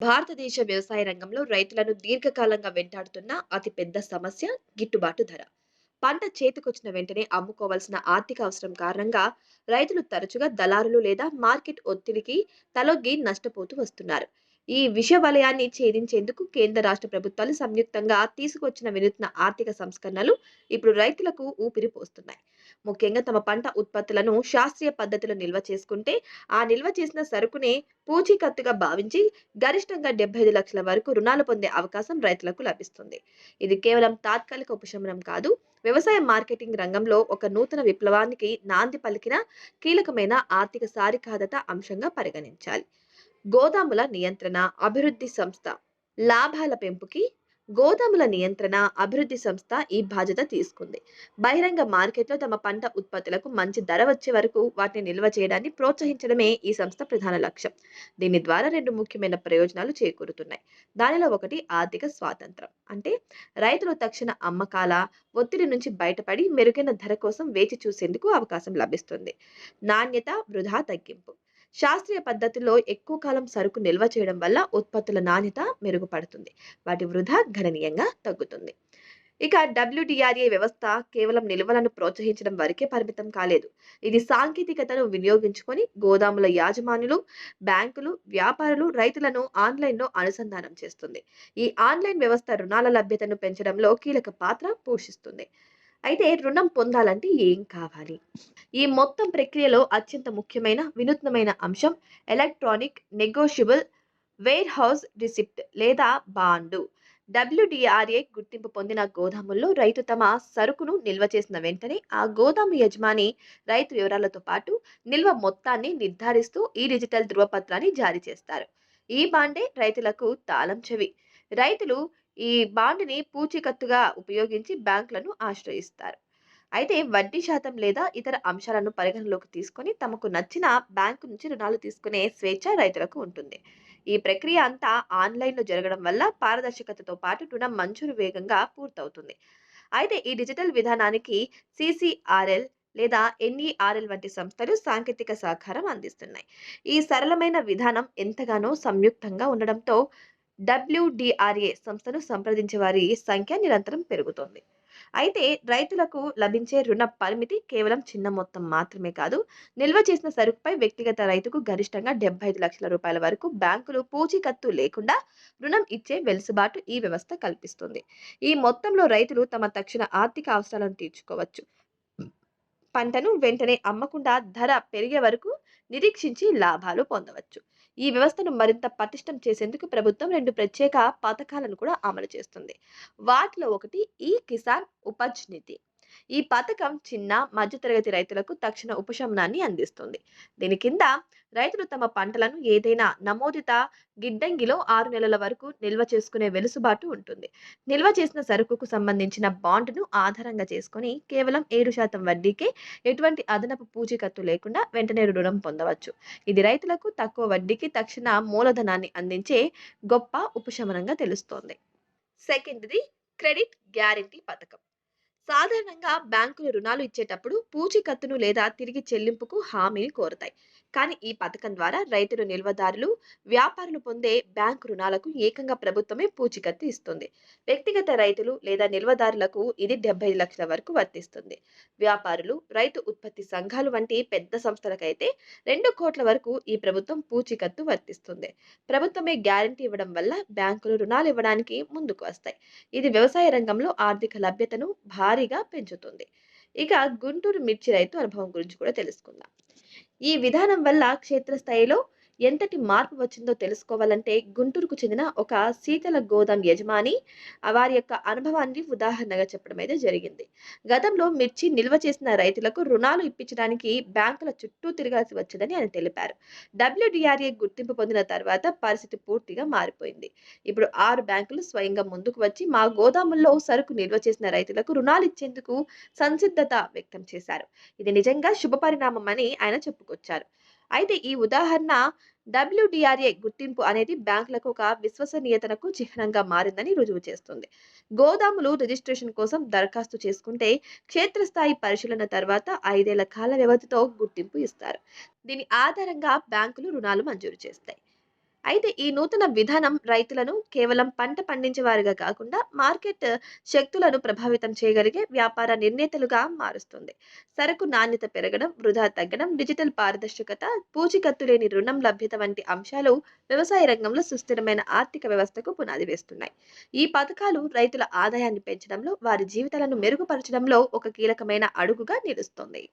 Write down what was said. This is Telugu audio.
భారతదేశ వ్యవసాయ రంగంలో రైతులను దీర్ఘకాలంగా వెంటాడుతున్న అతి పెద్ద సమస్య గిట్టుబాటు ధర. పంట చేతికొచ్చిన వెంటనే అమ్ముకోవాల్సిన ఆర్థిక అవసరం కారణంగా రైతులు తరచుగా దళారులు లేదా మార్కెట్ ఒత్తిడికి తలొగ్గి నష్టపోతూ వస్తున్నారు. ఈ విష వలయాన్ని ఛేదించేందుకు కేంద్ర రాష్ట్ర ప్రభుత్వాలు సంయుక్తంగా తీసుకొచ్చిన వినూత్న ఆర్థిక సంస్కరణలు ఇప్పుడు రైతులకు ఊపిరి పోస్తున్నాయి. ముఖ్యంగా తమ పంట ఉత్పత్తులను శాస్త్రీయ పద్ధతిలో నిల్వ చేసుకుంటే ఆ నిల్వ చేసిన సరుకునే పూచీకత్తుగా భావించి గరిష్టంగా డెబ్బై ఐదు లక్షల వరకు రుణాలు పొందే అవకాశం రైతులకు లభిస్తుంది. ఇది కేవలం తాత్కాలిక ఉపశమనం కాదు వ్యవసాయ మార్కెటింగ్ రంగంలో ఒక నూతన విప్లవానికి నాంది పలికిన కీలకమైన ఆర్థిక సారికాదత అంశంగా పరిగణించాలి. గోదాముల నియంత్రణ అభివృద్ధి సంస్థ. లాభాల పెంపుకి గోదాముల నియంత్రణ అభివృద్ధి సంస్థ ఈ బాధ్యత తీసుకుంది. బహిరంగ మార్కెట్లో తమ పంట ఉత్పత్తులకు మంచి ధర వచ్చే వరకు వాటిని నిల్వ చేయడాన్ని ప్రోత్సహించడమే ఈ సంస్థ ప్రధాన లక్ష్యం. దీని ద్వారా రెండు ముఖ్యమైన ప్రయోజనాలు చేకూరుతున్నాయి. దానిలో ఒకటి ఆర్థిక స్వాతంత్రం. అంటే రైతులు తక్షణ అమ్మకాల ఒత్తిడి నుంచి బయటపడి మెరుగైన ధర కోసం వేచి చూసేందుకు అవకాశం లభిస్తుంది. నాణ్యత వృధా తగ్గింపు. శాస్త్రీయ పద్ధతిలో ఎక్కువ కాలం సరుకు నిల్వ చేయడం వల్ల ఉత్పత్తుల నాణ్యత మెరుగుపడుతుంది. వాటి వృధా గణనీయంగా తగ్గుతుంది. ఇక డబ్ల్యూడిఆర్ఏ వ్యవస్థ కేవలం నిల్వలను ప్రోత్సహించడం వరకే పరిమితం కాలేదు. ఇది సాంకేతికతను వినియోగించుకొని గోదాముల యాజమానులు బ్యాంకులు వ్యాపారులు రైతులను ఆన్లైన్లో అనుసంధానం చేస్తుంది. ఈ ఆన్లైన్ వ్యవస్థ రుణాల లభ్యతను పెంచడంలో కీలక పాత్ర పోషిస్తుంది. అయితే రుణం పొందాలంటే ఏం కావాలి? ఈ మొత్తం ప్రక్రియలో అత్యంత ముఖ్యమైన వినూత్నమైన అంశం electronic negotiable warehouse receipt లేదా బాండు. డబ్ల్యూడిఆర్ఏ గుర్తింపు పొందిన గోదాముల్లో రైతు తమ సరుకును నిల్వ చేసిన వెంటనే ఆ గోదాము యజమాని రైతు వివరాలతో పాటు నిల్వ మొత్తాన్ని నిర్ధారిస్తూ ఈ డిజిటల్ ధృవపత్రాన్ని జారీ చేస్తారు. ఈ బాండే రైతులకు తాళం చెవి. రైతులు ఈ బాండ్ని పూచీకత్తుగా ఉపయోగించి బ్యాంకులను ఆశ్రయిస్తారు. అయితే వడ్డీ శాతం లేదా ఇతర అంశాలను పరిగణలోకి తీసుకొని తమకు నచ్చిన బ్యాంకు నుంచి రుణాలు తీసుకునే స్వేచ్ఛ రైతులకు ఉంటుంది. ఈ ప్రక్రియ అంతా ఆన్లైన్లో జరగడం వల్ల పారదర్శకతతో పాటు రుణం మంజూరు వేగంగా పూర్తవుతుంది. అయితే ఈ డిజిటల్ విధానానికి సిసిఆర్ఎల్ లేదా ఎన్ఈఆర్ఎల్ వంటి సంస్థలు సాంకేతిక సహకారం అందిస్తున్నాయి. ఈ సరళమైన విధానం ఎంతగానో సంయుక్తంగా ఉండడంతో డబ్ల్యూడిఆర్ఏ సంస్థను సంప్రదించే వారి సంఖ్య నిరంతరం పెరుగుతోంది. అయితే రైతులకు లభించే రుణ పరిమితి కేవలం చిన్న మొత్తం మాత్రమే కాదు నిల్వ చేసిన సరుకుపై వ్యక్తిగత రైతుకు గరిష్టంగా డెబ్బై ఐదు లక్షల రూపాయల వరకు బ్యాంకులు పూచీకత్తు లేకుండా రుణం ఇచ్చే వెలుసుబాటు ఈ వ్యవస్థ కల్పిస్తుంది. ఈ మొత్తంలో రైతులు తమ తక్షణ ఆర్థిక అవసరాలను తీర్చుకోవచ్చు. పంటను వెంటనే అమ్మకుండా ధర పెరిగే వరకు నిరీక్షించి లాభాలు పొందవచ్చు. ఈ వ్యవస్థను మరింత పటిష్టం చేసేందుకు ప్రభుత్వం రెండు ప్రత్యేక పథకాలను కూడా అమలు చేస్తుంది. వాటిలో ఒకటి ఈ కిసాన్ ఉపజ్ నిధి. ఈ పథకం చిన్న మధ్యతరగతి రైతులకు తక్షణ ఉపశమనాన్ని అందిస్తుంది. దీని కింద రైతులు తమ పంటలను ఏదైనా నమోదిత గిడ్డంగిలో ఆరు నెలల వరకు నిల్వ చేసుకునే వెలుసుబాటు ఉంటుంది. నిల్వ చేసిన సరుకుకు సంబంధించిన బాండ్ను ఆధారంగా చేసుకొని కేవలం ఏడు శాతం వడ్డీకే ఎటువంటి అదనపు పూచీకత్తు లేకుండా వెంటనే రుణం పొందవచ్చు. ఇది రైతులకు తక్కువ వడ్డీకి తక్షణ మూలధనాన్ని అందించే గొప్ప ఉపశమనంగా తెలుస్తోంది. సెకండ్ది క్రెడిట్ గ్యారంటీ పథకం. సాధారణంగా బ్యాంకులు రుణాలు ఇచ్చేటప్పుడు పూచీకత్తును లేదా తిరిగి చెల్లింపుకు హామీని కోరుతాయి. కానీ ఈ పథకం ద్వారా రైతులు నిల్వదారులు వ్యాపారులు పొందే బ్యాంకు రుణాలకు ఏకంగా ప్రభుత్వమే పూచీకత్తు ఇస్తుంది. వ్యక్తిగత రైతులు లేదా నిల్వదారులకు ఇది డెబ్బై లక్షల వరకు వర్తిస్తుంది. వ్యాపారులు రైతు ఉత్పత్తి సంఘాలు వంటి పెద్ద సంస్థలకైతే రెండు కోట్ల వరకు ఈ ప్రభుత్వం పూచీకత్తు వర్తిస్తుంది. ప్రభుత్వమే గ్యారంటీ ఇవ్వడం వల్ల బ్యాంకులు రుణాలు ఇవ్వడానికి ముందుకు వస్తాయి. ఇది వ్యవసాయ రంగంలో ఆర్థిక లభ్యతను భారీగా పెంచుతుంది. ఇక గుంటూరు మిర్చి రైతు అనుభవం గురించి కూడా తెలుసుకుందాం. ఈ విధానం వల్ల క్షేత్రస్థాయిలో ఎంతటి మార్పు వచ్చిందో తెలుసుకోవాలంటే గుంటూరుకు చెందిన ఒక శీతల గోదాం యజమాని వారి యొక్క అనుభవాన్ని ఉదాహరణగా చెప్పడం అయితే జరిగింది. గతంలో మిర్చి నిల్వ చేసిన రైతులకు రుణాలు ఇప్పించడానికి బ్యాంకుల చుట్టూ తిరగాల్సి వచ్చేదని ఆయన తెలిపారు. డబ్ల్యూడిఆర్ఏ గుర్తింపు పొందిన తర్వాత పరిస్థితి పూర్తిగా మారిపోయింది. ఇప్పుడు ఆరు బ్యాంకులు స్వయంగా ముందుకు వచ్చి మా గోదాముల్లో సరుకు నిల్వ చేసిన రైతులకు రుణాలు ఇచ్చేందుకు సంసిద్ధత వ్యక్తం చేశారు. ఇది నిజంగా శుభ పరిణామం అని ఆయన చెప్పుకొచ్చారు. అయితే ఈ ఉదాహరణ డబ్ల్యూడిఆర్ఏ గుర్తింపు అనేది బ్యాంకులకు ఒక విశ్వసనీయతకు చిహ్నంగా మారిందని రుజువు చేస్తుంది. గోదాములు రిజిస్ట్రేషన్ కోసం దరఖాస్తు చేసుకుంటే క్షేత్రస్థాయి పరిశీలన తర్వాత ఐదేళ్ళ కాల వ్యవధితో గుర్తింపు ఇస్తారు. దీని ఆధారంగా బ్యాంకులు రుణాలు మంజూరు చేస్తాయి. అయితే ఈ నూతన విధానం రైతులను కేవలం పంట పండించేవారుగా కాకుండా మార్కెట్ శక్తులను ప్రభావితం చేయగలిగే వ్యాపార నిర్ణేతలుగా మారుస్తుంది. సరకు నాణ్యత పెరగడం వృధా తగ్గడం డిజిటల్ పారదర్శకత పూచికత్తు లేని రుణం లభ్యత వంటి అంశాలు వ్యవసాయ రంగంలో సుస్థిరమైన ఆర్థిక వ్యవస్థకు పునాది వేస్తున్నాయి. ఈ పథకాలు రైతుల ఆదాయాన్ని పెంచడంలో వారి జీవితాలను మెరుగుపరచడంలో ఒక కీలకమైన అడుగుగా నిలుస్తుంది.